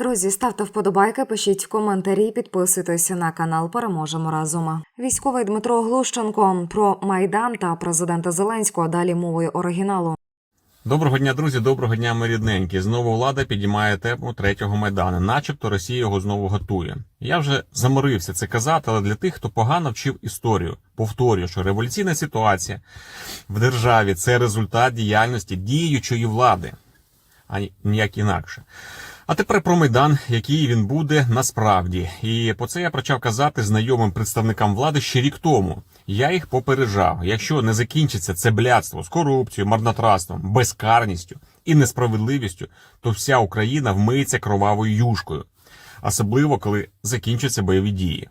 Друзі, ставте вподобайки, пишіть коментарі, підписуйтесь на канал. Переможемо разом. Військовий Дмитро Глущенко про майдан та президента Зеленського. Далі мовою оригіналу. Доброго дня, друзі. Доброго дня, ми рідненькі. Знову влада підіймає тему третього майдану, начебто Росія його знову готує. Я вже заморився це казати, але для тих, хто погано вчив історію, повторюю, що революційна ситуація в державі це результат діяльності діючої влади, а ніяк інакше. А тепер про майдан, який він буде насправді. І по це я почав казати знайомим представникам влади ще рік тому. Я їх попереджав. Якщо не закінчиться це блядство з корупцією, марнотратством, безкарністю і несправедливістю, то вся Україна вмиється кровавою юшкою, особливо коли закінчаться бойові дії.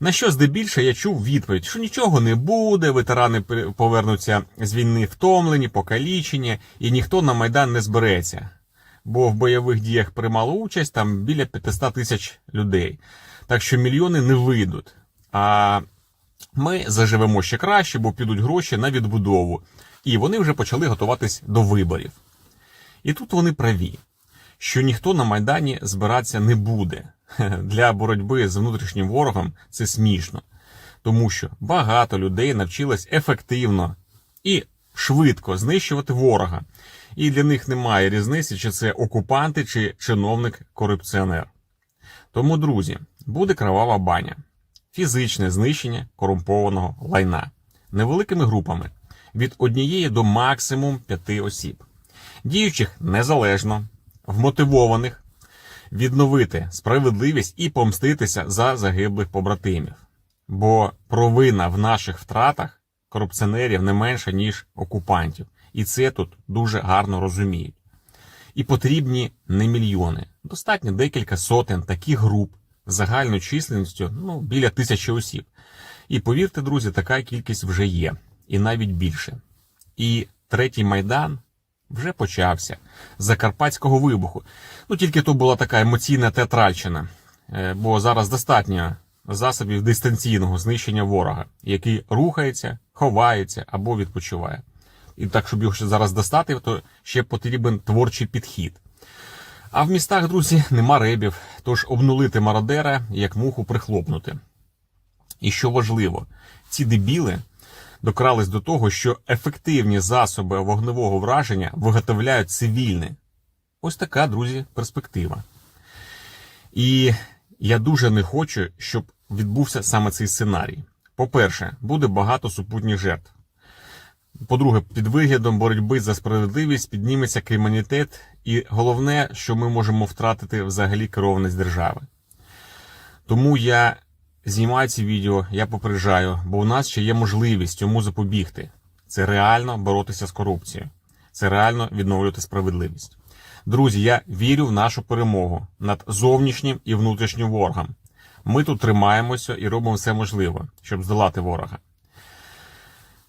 На що здебільше я чув відповідь, що нічого не буде, ветерани повернуться з війни втомлені, покалічені, і ніхто на майдан не збереться бо в бойових діях приймало участь там біля 500 тисяч людей. Так що мільйони не вийдуть. А ми заживемо ще краще, бо підуть гроші на відбудову. І вони вже почали готуватись до виборів. І тут вони праві, що ніхто на Майдані збиратися не буде. Для боротьби з внутрішнім ворогом це смішно. Тому що багато людей навчилось ефективно і швидко знищувати ворога. І для них немає різниці, чи це окупанти, чи чиновник-корупціонер. Тому, друзі, буде кровава баня, фізичне знищення корумпованого лайна. Невеликими групами. Від однієї до максимум п'яти осіб, діючих незалежно, вмотивованих, відновити справедливість і помститися за загиблих побратимів. Бо провина в наших втратах корупціонерів не менша, ніж окупантів. І це тут дуже гарно розуміють. І потрібні не мільйони. Достатньо декілька сотень таких груп з загальною численністю ну, біля тисячі осіб. І повірте, друзі, така кількість вже є, і навіть більше. І третій майдан вже почався з Закарпатського вибуху. Ну тільки то була така емоційна театральщина, е, бо зараз достатньо засобів дистанційного знищення ворога, який рухається, ховається або відпочиває. І так, щоб його ще зараз достати, то ще потрібен творчий підхід. А в містах, друзі, нема ребів, тож обнулити мародера, як муху прихлопнути. І що важливо, ці дебіли докрались до того, що ефективні засоби вогневого враження виготовляють цивільні. Ось така, друзі, перспектива. І я дуже не хочу, щоб відбувся саме цей сценарій. По-перше, буде багато супутніх жертв. По-друге, під виглядом боротьби за справедливість підніметься кримінітет, і головне, що ми можемо втратити взагалі керованість держави. Тому я знімаю ці відео, я попереджаю, бо у нас ще є можливість цьому запобігти. Це реально боротися з корупцією, це реально відновлювати справедливість. Друзі, я вірю в нашу перемогу над зовнішнім і внутрішнім ворогом. Ми тут тримаємося і робимо все можливе, щоб здолати ворога.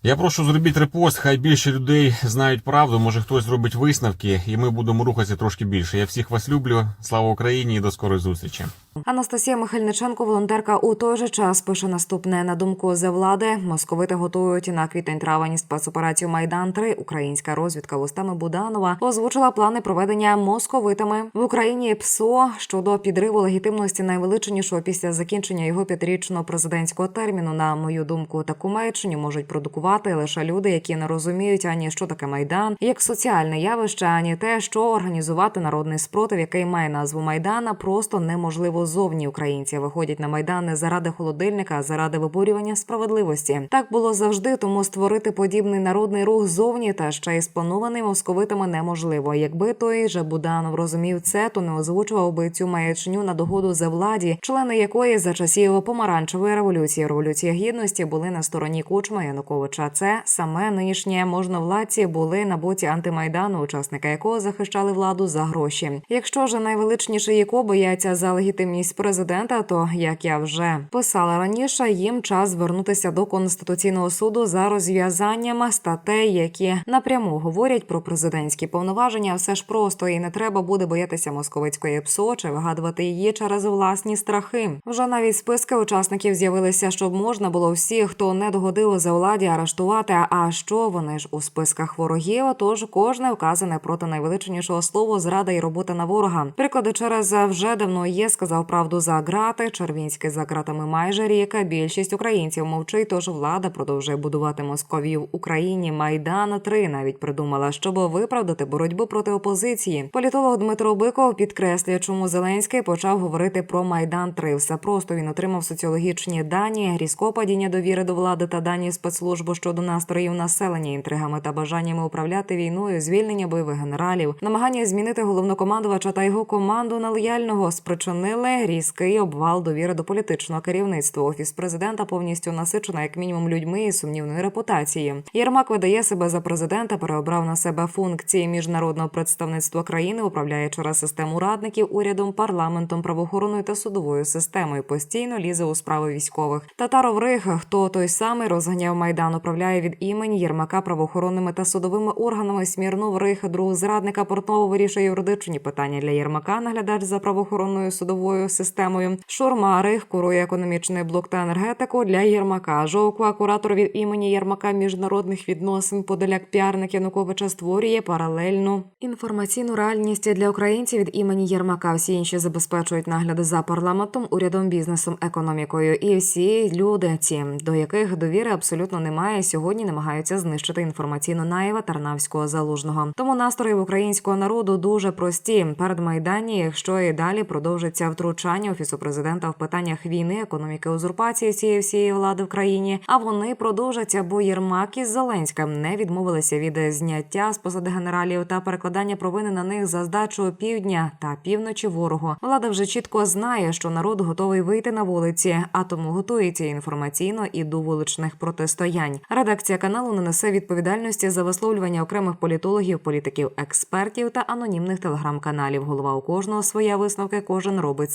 Я прошу зробіть репост, хай більше людей знають правду. Може хтось зробить висновки, і ми будемо рухатися трошки більше. Я всіх вас люблю. Слава Україні і до скорої зустрічі. Анастасія Михальниченко, волонтерка, у той же час пише наступне на думку за влади. Московити готують на квітень-травень спецоперацію Майдан. 3 українська розвідка вустами Буданова озвучила плани проведення московитами в Україні ПСО щодо підриву легітимності найвеличнішого після закінчення його п'ятирічного президентського терміну. На мою думку, таку маячню можуть продукувати лише люди, які не розуміють ані що таке майдан, як соціальне явище, ані те, що організувати народний спротив, який має назву Майдана, просто неможливо зовні українці виходять на майдан не заради холодильника, заради виборювання справедливості. Так було завжди, тому створити подібний народний рух зовні та ще й спланований московитами неможливо. Якби той же Буданов розумів це, то не озвучував би цю маячню на догоду за владі, члени якої за часів помаранчевої революції революції гідності були на стороні Кучма Януковича. Це саме нинішнє можновладці були на боці антимайдану, учасника якого захищали владу за гроші. Якщо ж найвеличніші Яко бояться за легітимність законність президента, то як я вже писала раніше, їм час звернутися до конституційного суду за розв'язанням статей, які напряму говорять про президентські повноваження. Все ж просто і не треба буде боятися московицької ПСО чи вигадувати її через власні страхи. Вже навіть списки учасників з'явилися, щоб можна було всіх, хто не догодив за владі, арештувати. А що вони ж у списках ворогів? Тож кожне вказане проти найвеличнішого слова зрада і робота на ворога. Приклади через вже давно є. Сказав правду за грати. Червінський за ґратами майже рік. Більшість українців мовчить, тож влада продовжує будувати Московію в Україні. Майдан 3 навіть придумала, щоб виправдати боротьбу проти опозиції. Політолог Дмитро Биков підкреслює, чому Зеленський почав говорити про Майдан 3 Все просто він отримав соціологічні дані, різко падіння довіри до влади та дані спецслужб щодо настроїв населення, інтригами та бажаннями управляти війною, звільнення бойових генералів, намагання змінити головнокомандувача та його команду на лояльного спричинили різкий обвал довіри до політичного керівництва. Офіс президента повністю насичена як мінімум людьми із сумнівної репутації. Єрмак видає себе за президента, переобрав на себе функції міжнародного представництва країни, управляє через систему радників, урядом, парламентом, правоохоронною та судовою системою. Постійно лізе у справи військових. Татаров Рих, хто той самий розганяв майдан, управляє від імені Єрмака правоохоронними та судовими органами. Смірнов Рих, друг зрадника Портнова вирішує юридичні питання для Єрмака. Наглядач за правоохоронною судовою системою. Шормарих курує економічний блок та енергетику для Єрмака. Жовква, куратор від імені Єрмака міжнародних відносин. Подоляк піарник Януковича створює паралельну інформаційну реальність для українців від імені Єрмака. Всі інші забезпечують нагляди за парламентом, урядом, бізнесом, економікою. І всі люди, ці до яких довіри абсолютно немає, сьогодні намагаються знищити інформаційно наєва Тарнавського залужного. Тому настрої в українського народу дуже прості. Перед майдані, якщо і далі продовжиться втручання офісу президента в питаннях війни, економіки, узурпації цієї всієї влади в країні, а вони продовжаться, бо Єрмак із Зеленським не відмовилися від зняття з посади генералів та перекладання провини на них за здачу півдня та півночі ворогу. Влада вже чітко знає, що народ готовий вийти на вулиці, а тому готується інформаційно і до вуличних протистоянь. Редакція каналу не несе відповідальності за висловлювання окремих політологів, політиків, експертів та анонімних телеграм-каналів. Голова у кожного своя висновки, кожен робить